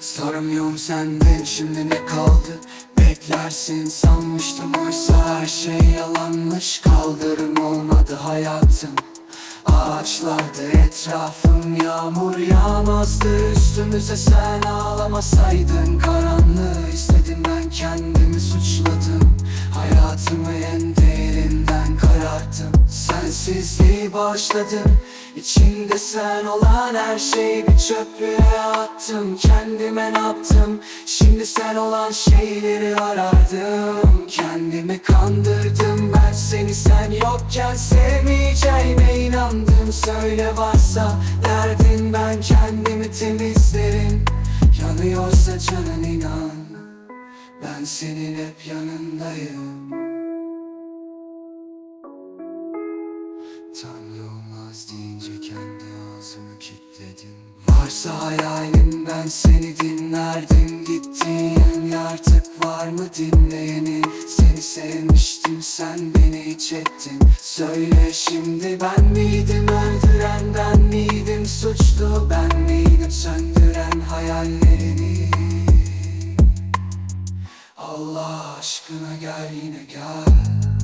Soramıyorum senden şimdi ne kaldı? Beklersin sanmıştım oysa her şey yalanmış. Kaldırım olmadı hayatım. Ağaçlardı etrafım yağmur yağmazdı. Üstümüze sen ağlamasaydın Karanlığı. İstedim ben kendimi suçladım. Hayatımı en derinden kararttım. Sensizliği bağışladım İçinde sen olan her şeyi bir çöplüğe attım Kendime ne yaptım? Şimdi sen olan şeyleri arardım. Kendimi kandırdım. Ben seni sen yokken Sevmeyeceğime inandım. Söyle varsa derdin ben kendimi temizlerim. Yanıyorsa canın inan. Ben senin hep yanındayım. Tanrı Varsa hayalim ben seni dinlerdim. Gittiğin artık var mı? Dinleyeni Seni sevmiştim sen beni hiç ettin. Söyle şimdi ben miydim? Öldüren ben miydim? Suçlu ben miydim? Söndüren hayallerini. Allah aşkına gel yine gel